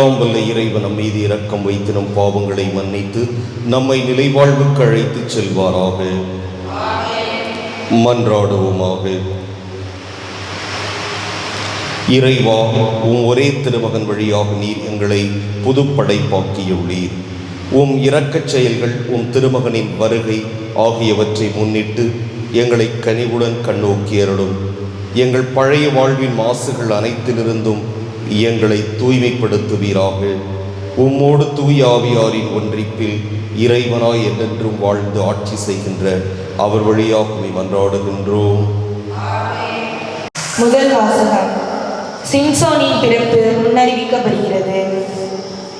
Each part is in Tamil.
எல்லாம் வல்ல இறைவன் நம் மீது இரக்கம் வைத்து நம் பாவங்களை மன்னித்து நம்மை நிலைவாழ்வுக்கு அழைத்துச் செல்வாராக. மன்றாடுவோமாக. இறைவா உம் ஒரே திருமகன் வழியாக நீர் எங்களை புதுப்படைப்பாக்கியுள்ளீர். உம் இரக்கச் செயல்கள் உம் திருமகனின் வருகை ஆகியவற்றை முன்னிட்டு எங்களை கனிவுடன் கண்ணோக்கி அருளும். எங்கள் பழைய வாழ்வின் மாசுகள் அனைத்திலிருந்தும் எங்களை தூய்மைப்படுத்துவீராக. உம்மோடு தூய் ஆவியாரின் ஒன்றிப்பில் இறைவனாய் என்றென்றும் வாழ்ந்து ஆட்சி செய்கின்ற அவர் வழியாக மன்றாடுகின்றோம். முதல் வாசகம். சிம்சோனின் பிறப்பு முன்னறிவிக்கப்படுகிறது.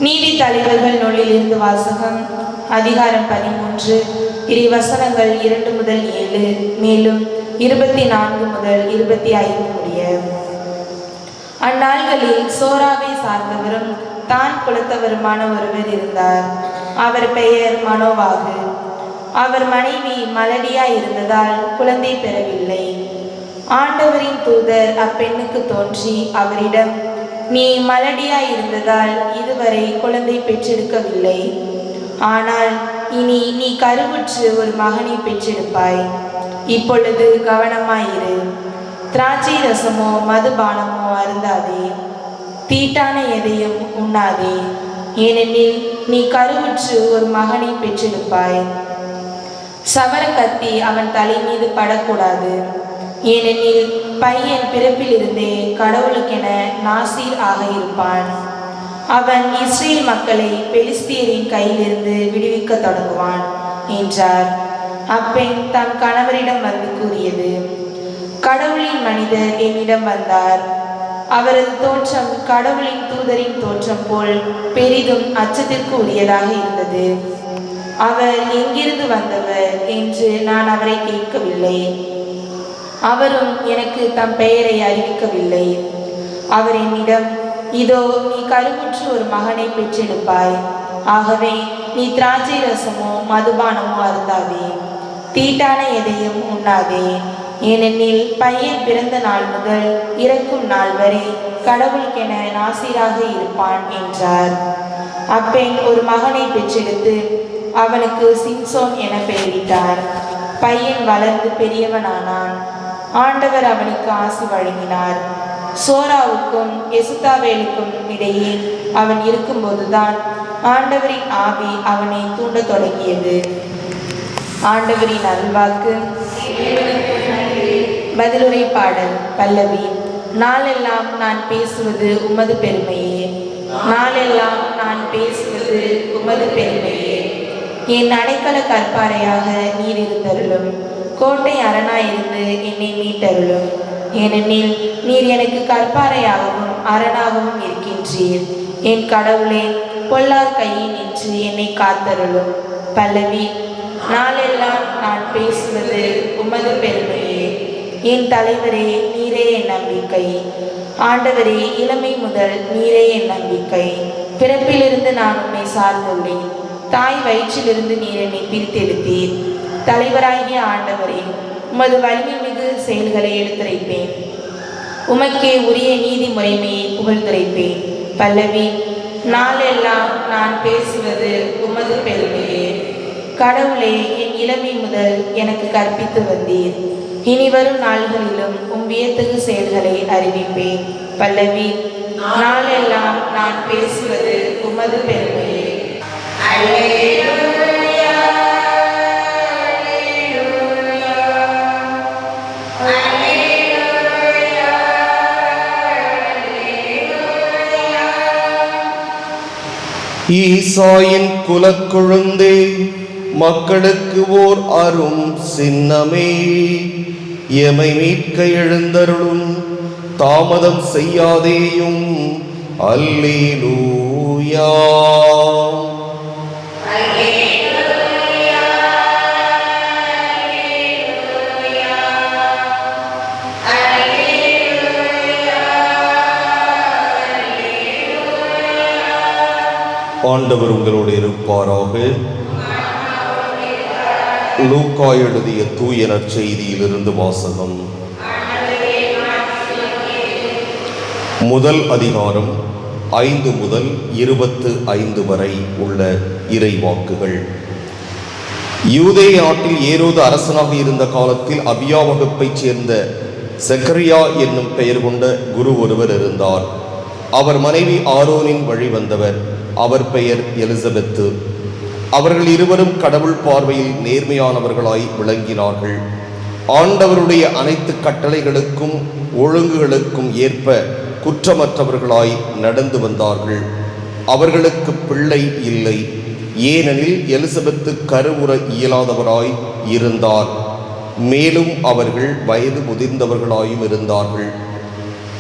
நீதி தலைவர்கள் நூலிலிருந்து வாசகம். அதிகாரம் பதிமூன்று இரு வசனங்கள் இரண்டு முதல் ஏழு மேலும் இருபத்தி நான்கு முதல் இருபத்தி ஐந்து முடிய. அந்நாள்களில் சோராவை சார்ந்தவரும் தான் குலத்தவருமான ஒருவர் இருந்தார். அவர் பெயர் மனோவாகு. அவர் மனைவி மலடியா இருந்ததால் குழந்தை பெறவில்லை. ஆண்டவரின் தூதர் அப்பெண்ணுக்கு தோன்றி அவரிடம் நீ மலடியா இருந்ததால் இதுவரை குழந்தை பெற்றெடுக்கவில்லை ஆனால் இனி நீ கருவுற்று ஒரு மகனை பெற்றிருப்பாய். இப்பொழுது கவனமாயிரு. திராட்சை ரசமோ மதுபானமோ அருந்தாதே. தீட்டான எதையும் உண்ணாதே. ஏனெனில் நீ கருவுற்று ஒரு மகனை பெற்றிருப்பாய். சவர கத்தி அவன் தலை மீது படக்கூடாது. ஏனெனில் பையன் பிறப்பிலிருந்தே கடவுளுக்கென நாசீர் ஆக இருப்பான். அவன் இஸ்ரேல் மக்களை பெலிஸ்தியரின் கையிலிருந்து விடுவிக்க தொடங்குவான் என்றார். அப்பெண் தன் கணவரிடம் வந்து கூறியது கடவுளின் மனிதர் என்னிடம் வந்தார். அவரது தோற்றம் கடவுளின் தூதரின் தோற்றம் போல் பெரிதும் அச்சத்திற்கு உரியதாக இருந்தது. அவர் எங்கிருந்து வந்தவர்? என்று நான் அவரை கேட்கவில்லை. அவரும் எனக்கு தம் பெயரை அறிவிக்கவில்லை. அவர் என்னிடம் இதோ நீ கருவுற்று ஒரு மகனை பெற்றெடுப்பாய். ஆகவே நீ திராட்சை ரசமோ மதுபானமோ அருந்தாதே. தீட்டான எதையும் உண்ணாதே. ஏனெனில் பையன் பிறந்த நாள் முதல் இறக்கும் நாள் வரை கடவுளுக்கென நாசீராக இருப்பான் என்றார். அப்பெண் ஒரு மகனை பெற்றெடுத்து அவனுக்கு சிம்சோன் என பெயரிட்டார். பையன் வளர்ந்து பெரியவனானான். ஆண்டவர் அவனுக்கு ஆசி வழங்கினார். சோராவுக்கும் எசுதாவேலுக்கும் இடையே அவன் இருக்கும்போதுதான் ஆண்டவரின் ஆவி அவனை தூண்டத் தொடங்கியது. ஆண்டவரின் அல்வாக்கு பதிலுரை பாடல் பல்லவி நாளெல்லாம் நான் பேசுவது உமது பெருமையே. நாளெல்லாம் நான் பேசுவது உமது பெருமையே. என் அடைக்கல கற்பாறையாக நீர் இருந்தருளும். கோட்டை அரணாயிருந்து என்னை மீட்டருளும். ஏனெனில் நீர் எனக்கு கற்பாறையாகவும் அரணாகவும் இருக்கின்றீர். என் கடவுளே பொல்லார் கையில் நின்று என்னை காத்தருளும். பல்லவி நாளெல்லாம் நான் பேசுவது உமது பெருமையே. என் தலைவரே நீரே என் நம்பிக்கை. ஆண்டவரே இளமை முதல் நீரே என் நம்பிக்கை. பிறப்பிலிருந்து நான் உன்னை சார்ந்துள்ளேன். தாய் வயிற்றிலிருந்து நீர் என்னை பிரித்தெடுத்தீர். தலைவராகிய ஆண்டவரே உமது வலிமை மிகு செயல்களை எடுத்துரைப்பேன். உமக்கே உரிய நீதி முறைமையை புகழ்ந்துரைப்பேன். பல்லவி நாளெல்லாம் நான் பேசுவது உமது பெருமையே. கடவுளே என் இளமை முதல் எனக்கு கற்பித்து வந்தீர். இனி வரும் நாள்களிலும் உம் வியத்தகு செயல்களை அறிவிப்பேன். பல்லவி நாளெல்லாம் நான் பேசுவது உமது பெருமையே. ஈசாயின் குலக்குழுந்தே மக்களுக்கு ஓர் அரும் சின்னமே. எமை மீட்க எழுந்தருளும் தாமதம் செய்யாதேயும். அல்லேலூயா. ஆண்டவர் உங்களோடு இருப்பாராக. லூக்கா எழுதிய தூய நற்செய்தியிலிருந்து வாசகம். முதல் அதிகாரம் ஐந்து முதல் இருபத்து ஐந்து வரை உள்ள இறை வாக்குகள் யூதே நாட்டில் ஏரோது அரசனாக இருந்த காலத்தில் அபியா வகுப்பைச் சேர்ந்த செக்கரியா என்னும் பெயர் கொண்ட குரு ஒருவர் இருந்தார். அவர் மனைவி ஆரோனின் வழி வந்தவர். அவர் பெயர் எலிசபெத்து. அவர்கள் இருவரும் கடவுள் பார்வையில் நேர்மையானவர்களாய் விளங்கினார்கள். ஆண்டவருடைய அனைத்து கட்டளைகளுக்கும் ஒழுங்குகளுக்கும் ஏற்ப குற்றமற்றவர்களாய் நடந்து வந்தார்கள். அவர்களுக்கு பிள்ளை இல்லை. ஏனெனில் எலிசபெத்து கருவுற இயலாதவராய் இருந்தார். மேலும் அவர்கள் வயது முதிர்ந்தவர்களாயும் இருந்தார்கள்.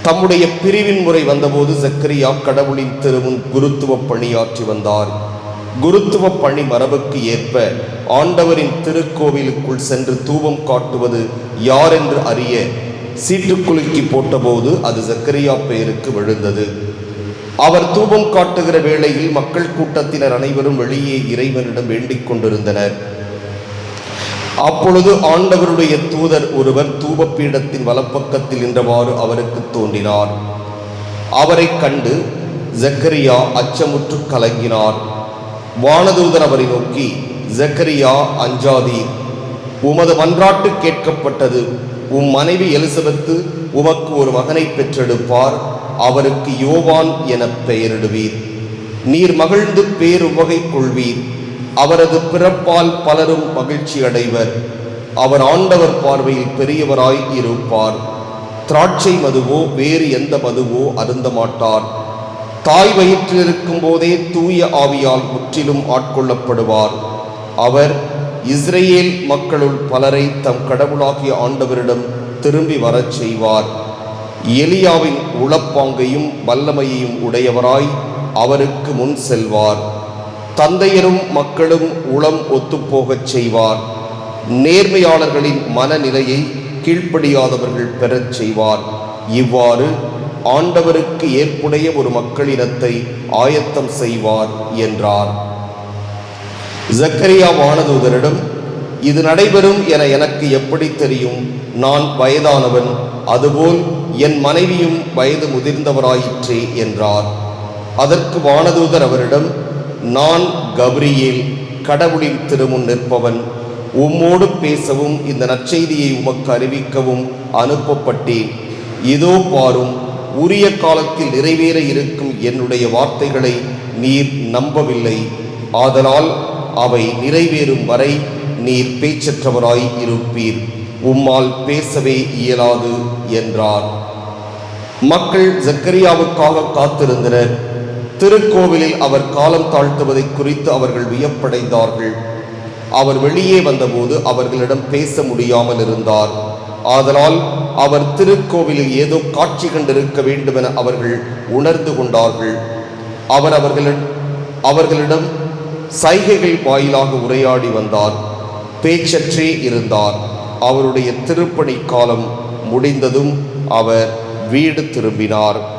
தம்முடைய பிரிவின் முறை வந்தபோது சக்கரியா கடவுளின் திருமுன் குருத்துவ பணியாற்றி வந்தார். குருத்துவ பணி மரபுக்கு ஏற்ப ஆண்டவரின் திருக்கோவிலுக்குள் சென்று தூபம் காட்டுவது யார் என்று அறிய சீட்டுக்குலுக்கி போட்டபோது அது சக்கரியா பெயருக்கு விழுந்தது. அவர் தூபம் காட்டுகிற வேளையில் மக்கள் கூட்டத்தினர் அனைவரும் வெளியே இறைவனிடம் வேண்டிக் கொண்டிருந்தனர். அப்பொழுது ஆண்டவருடைய தூதர் ஒருவர் தூபப்பீடத்தின் வலப்பக்கத்தில் நின்றவாறு அவருக்கு தோன்றினார். அவரை கண்டு ஜக்கரியா அச்சமுற்று கலங்கினார். வானதூதர் அவரை நோக்கி ஜக்கரியா அஞ்சாதி உமது மன்றாட்டு கேட்கப்பட்டது. உம் மனைவி எலிசபெத்து உமக்கு ஒரு மகனை பெற்றெடுப்பார். அவருக்கு யோவான் என பெயரிடுவீர். நீர் மகிழ்ந்து பேருவகை கொள்வீர். அவரது பிறப்பால் பலரும் மகிழ்ச்சி அடைவர் அவர் ஆண்டவர் பார்வையில் பெரியவராய் இருப்பார். திராட்சை மதுவோ வேறு எந்த மதுவோ அருந்த மாட்டார் தாய் வயிற்றில் இருக்கும் போதே தூய ஆவியால் முற்றிலும் ஆட்கொள்ளப்படுவார். அவர் இஸ்ரேல் மக்களுள் பலரை தம் கடவுளாகிய ஆண்டவரிடம் திரும்பி வரச் செய்வார். எலியாவின் உளப்பாங்கையும் வல்லமையையும் உடையவராய் அவருக்கு முன் செல்வார். தந்தையரும் மக்களும் உளம் ஒத்துப்போகச் செய்வார். நேர்மையாளர்களின் மனநிலையை கீழ்ப்படியாதவர்கள் பெறச் செய்வார். இவ்வாறு ஆண்டவருக்கு ஏற்புடைய ஒரு மக்களினத்தை ஆயத்தம் செய்வார் என்றார். ஜக்கரியா வானதூதரிடம் இது நடைபெறும் என எனக்கு எப்படி தெரியும்? நான் வயதானவன் அதுபோல் என் மனைவியும் வயது முதிர்ந்தவராயிற்றே என்றார். அதற்கு வானதூதர் அவரிடம் நான் கப்ரியேல் கடவுளின் திருமுன் நிற்பவன். உம்மோடு பேசவும் இந்த நற்செய்தியை உமக்கு அறிவிக்கவும் அனுப்பப்பட்டேன். இதோ பாரும் உரிய காலத்தில் நிறைவேற இருக்கும் என்னுடைய வார்த்தைகளை நீர் நம்பவில்லை. ஆதலால் அவை நிறைவேறும் வரை நீர் பேச்சற்றவராய் இருப்பீர். உம்மால் பேசவே இயலாது என்றார். மக்கள் ஜக்கரியாவுக்காக காத்திருந்தனர். திருக்கோவிலில் அவர் காலம் தாழ்த்துவதை குறித்து அவர்கள் வியப்படைந்தார்கள். அவர் வெளியே வந்தபோது அவர்களிடம் பேச முடியாமல் இருந்தார் ஆதலால் அவர் திருக்கோவிலில் ஏதோ காட்சி கண்டிருக்க வேண்டுமென அவர்கள் உணர்ந்து கொண்டார்கள். அவர் அவர்களிடம் அவர்களிடம் சைகைகள் வாயிலாக உரையாடி வந்தார். பேச்சற்றே இருந்தார். அவருடைய திருப்பணி காலம் முடிந்ததும் அவர் வீடு திரும்பினார்.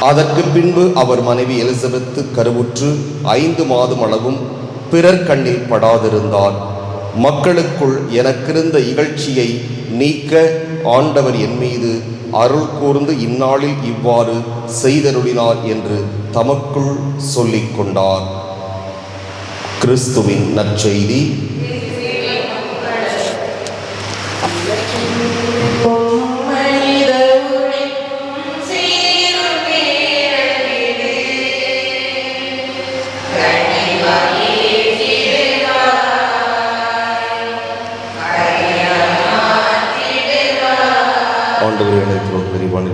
அதற்கு பின்பு அவர் மனைவி எலிசபெத்து கருவுற்று ஐந்து மாதம் அளவும் பிறர் கண்ணில் படாதிருந்தார். மக்களுக்குள் எனக்கிருந்த இகழ்ச்சியை நீக்க ஆண்டவர் என் மீது அருள் கூர்ந்து இந்நாளில் இவ்வாறு செய்தருளினார் என்று தமக்குள் சொல்லிக் கொண்டார் கிறிஸ்துவின் நற்செய்தி.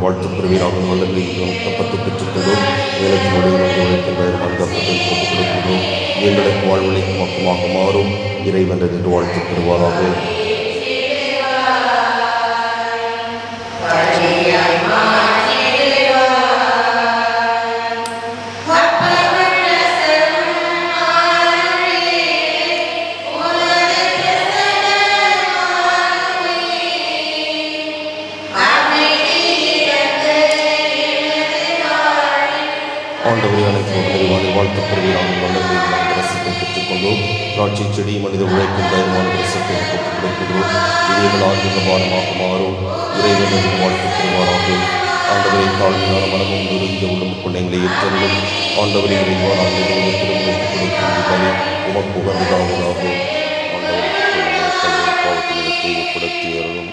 வாழ்த்து பெறுவீராக வல்லமையும் தப்பத்து பெற்றுக்கொண்டோம் வேலத்தினுடைய மனித உழைக்கின்ற மனிதப்பத்தை போட்டுக் கொடுக்கிறோம் எங்களுக்கு வாழ்வழிக்கும் பக்கமாக மாறும். இறைவன் என்று வாழ்த்து பெறுவாராக. ஆண்டவரை அனைத்து விரிவான வாழ்த்து பெறுவீராக வல்லமையும் ரசத்தை பெற்றுக்கொண்டோம் திராட்சை செடி மனித உழைக்கும் தயமான ரசத்தை கொடுக்கிறோம் இவைகள் ஆகிய மாறும் இறைவன் என்று வாழ்த்து பெறுவாராக ஆண்டவரை தாழ்மையான மனமும் நெருங்கிய உள்ளம் கொண்ட எங்களை ஆண்டவரை இறைவான அந்த உலகத்திலும் கொடுக்கும் உமக்கு உகந்ததாவதாக ஆண்டவரை பாவத்தில் தூயப்படுத்தி அருளும்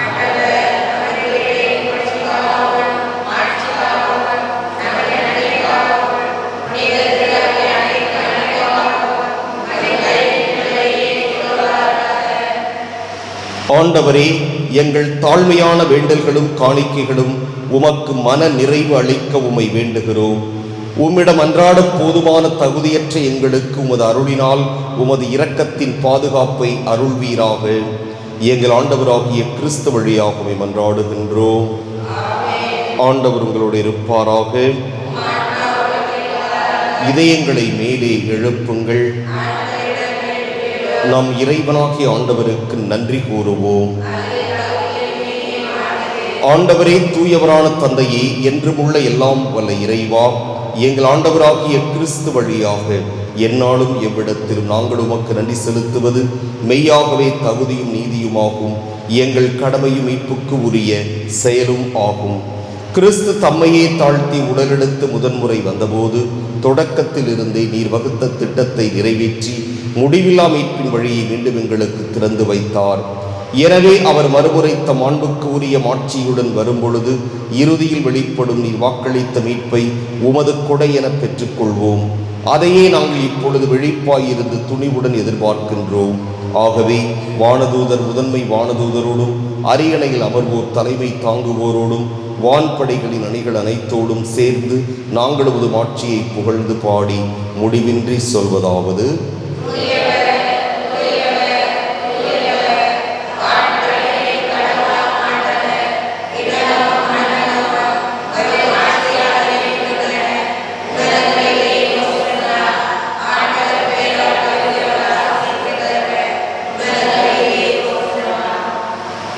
ஆண்டவரே எங்கள் தாழ்மையான வேண்டல்களும் காணிக்கைகளும் உமக்கு மன நிறைவு அளிக்க உமை வேண்டுகிறோம். உம்மிடம் அன்றாட போதுமான தகுதியற்ற எங்களுக்கு உமது அருளினால் உமது இரக்கத்தின் பாதுகாப்பை அருள்வீராக. எங்கள் ஆண்டவராகிய கிறிஸ்து வழியாகவே மன்றாடுகின்றோம். ஆண்டவர் உங்களோடு இருப்பாராக. இதயங்களை மேலே எழுப்புங்கள். நாம் இறைவனாகிய ஆண்டவருக்கு நன்றி கூறுவோம். ஆண்டவரே தூயவரான தந்தையே என்றுமுள்ள எல்லாம் வல்ல இறைவா எங்கள் ஆண்டவராகிய கிறிஸ்து வழியாக எந்நாளும் எவ்விடத்திலும் நாங்கள் உமக்கு நன்றி செலுத்துவது மெய்யாகவே தகுதியும் நீதியுமாகும். எங்கள் கடமையும் மீட்புக்கு உரிய செயலும் ஆகும். கிறிஸ்து தம்மையே தாழ்த்தி உடலெடுத்து முதன்முறை வந்தபோது தொடக்கத்தில் இருந்தே நீர் வகுத்த திட்டத்தை நிறைவேற்றி முடிவில்லா மீட்பின் வழியை மீண்டும் எங்களுக்கு திறந்து வைத்தார். எனவே அவர் மறுமுறை மாண்புக்கு உரிய மாட்சியுடன் வரும்பொழுது இறுதியில் வெளிப்படும் நீர் வாக்களித்த மீட்பை உமது கொடை என பெற்றுக்கொள்வோம். அதையே நாங்கள் இப்பொழுது விழிப்பாயிருந்து துணிவுடன் எதிர்பார்க்கின்றோம். ஆகவே வானதூதர் முதன்மை வானதூதரோடும் அரியணையில் அமர்வோர் தலைமை தாங்குவோரோடும் வான்படைகளின் அணிகள் அனைத்தோடும் சேர்ந்து நாங்கள் உமது மாட்சியை புகழ்ந்து பாடி முடிவின்றி சொல்வதாவது Spirit.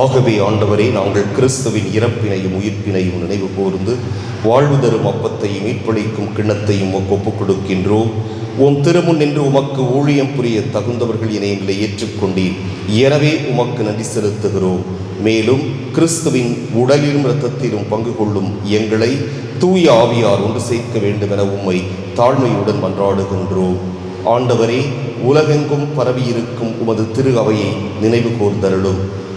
ஆகவே ஆண்டவரே நாங்கள் கிறிஸ்துவின் இறப்பினையும் உயிர்ப்பினையும் நினைவு கூர்ந்து வாழ்வு தரும் அப்பத்தையும் மீட்பளிக்கும் கிண்ணத்தையும் ஒப்புக் கொடுக்கின்றோம் உம் திருமுன் நின்று உமக்கு ஊழியம் புரிய தகுந்தவர்கள் என எங்களை ஏற்றுக்கொண்டீர். எனவே உமக்கு நன்றி செலுத்துகிறோம். மேலும் கிறிஸ்துவின் உடலிலும் இரத்தத்திலும் பங்கு கொள்ளும் எங்களை தூய ஆவியார் ஒன்று சேர்க்க வேண்டும் என உம்மை தாழ்மையுடன் மன்றாடுகின்றோம். ஆண்டவரே உலகெங்கும் பரவியிருக்கும் உமது திரு அவையை நினைவு கூர்ந்தருளும்.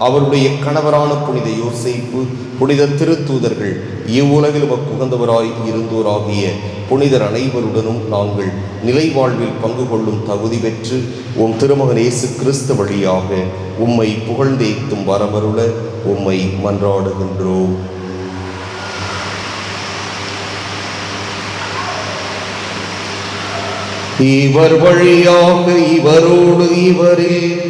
அவருடைய கணவரான புனித யோசிப்பு புனித திருத்தூதர்கள் இவ்வுலகில் உமக்கு உகந்தவராய் இருந்தோராகிய புனிதர் அனைவருடனும் நாங்கள் நிலை வாழ்வில் பங்கு கொள்ளும் தகுதி பெற்று உம் திருமகன் இயேசு கிறிஸ்து வழியாக உம்மை புகழ்ந்தேத்தும் வரமருள உம்மை மன்றாடுகின்றோம். இவர் வழியாக இவரோடு இவரில்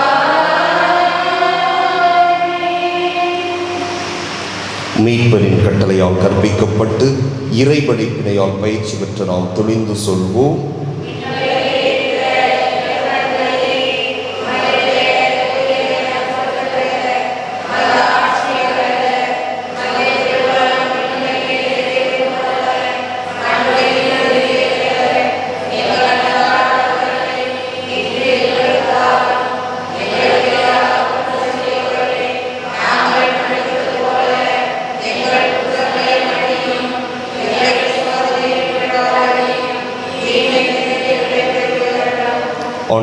மீட்பரின் கட்டளையால் கற்பிக்கப்பட்டு இறைபடிப்பினையால் பயிற்சி பெற்ற நாம் துணிந்து சொல்வோம்.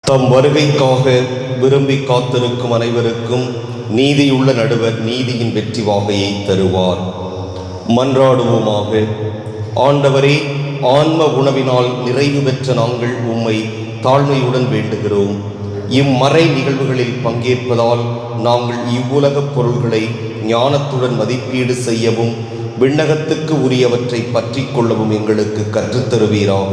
தம் வருகைக்காக விரும்பி காத்திருக்கும் அனைவருக்கும் நீதியுள்ள நடுவர் நீதியின் வெற்றி வாகையை தருவார். மன்றாடுவோமாக. ஆண்டவரே ஆன்ம உணவினால் நிறைவு பெற்ற நாங்கள் உம்மை தாழ்மையுடன் வேண்டுகிறோம். இம்மறை நிகழ்வுகளில் பங்கேற்பதால் நாங்கள் இவ்வுலகப் பொருள்களை ஞானத்துடன் மதிப்பீடு செய்யவும் விண்ணகத்துக்கு உரியவற்றை பற்றிக் கொள்ளவும் எங்களுக்கு கற்றுத்தருவீராக.